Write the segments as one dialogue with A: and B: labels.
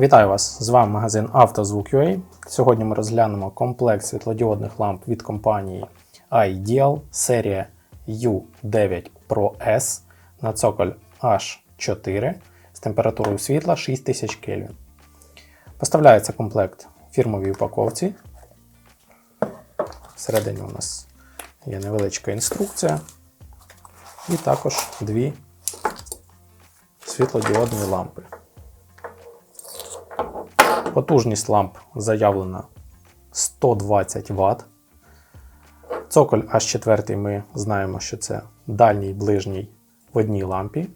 A: Вітаю вас! З вами магазин «Автозвук.UA». Сьогодні ми розглянемо комплект світлодіодних ламп від компанії iDeal серія U9 Pro S на цоколь H4 з температурою світла 6000 Кельвін. Поставляється комплект в фірмовій упаковці. Всередині у нас є невеличка інструкція і також дві світлодіодні лампи. Потужність ламп заявлена 120 Вт. Цоколь H4 ми знаємо, що це дальній ближній в одній лампі.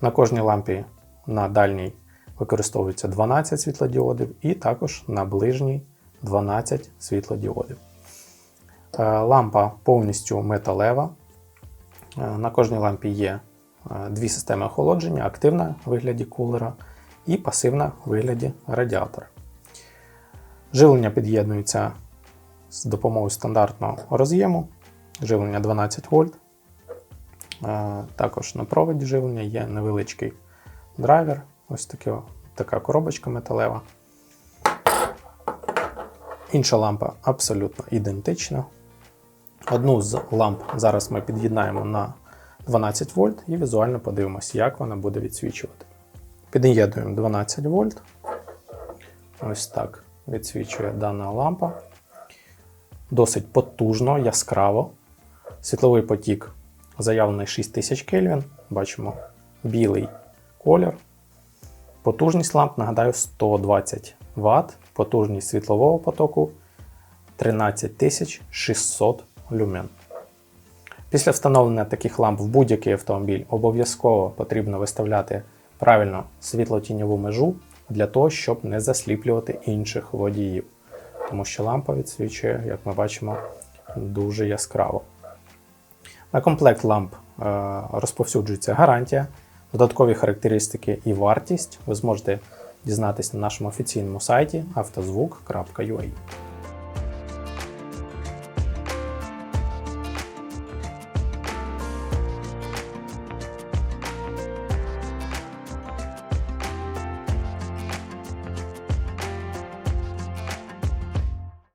A: На кожній лампі на дальній використовується 12 світлодіодів і також на ближній 12 світлодіодів. Е, Лампа повністю металева. Е, На кожній лампі є е, дві системи охолодження: активна в вигляді кулера і пасивна в вигляді радіатора. Живлення під'єднується з допомогою стандартного роз'єму, живлення 12 вольт. Е, Також на проводі живлення є невеличкий драйвер, ось таке, така коробочка металева. Інша лампа абсолютно ідентична. Одну з ламп зараз ми під'єднаємо на 12 вольт і візуально подивимося, як вона буде відсвічувати. Під'єднуємо 12 вольт. Ось так відсвічує дана лампа. Досить потужно, яскраво. Світловий потік заявлений 6000 Кельвін. Бачимо білий колір. Потужність ламп, нагадаю, 120 Вт. Потужність світлового потоку 13600 люмен. Після встановлення таких ламп в будь-який автомобіль обов'язково потрібно виставляти правильно світлотіньову межу для того, щоб не засліплювати інших водіїв. Тому що лампа відсвічує, як ми бачимо, дуже яскраво. На комплект ламп е, розповсюджується гарантія, додаткові характеристики і вартість ви зможете дізнатися на нашому офіційному сайті автозвук.ua.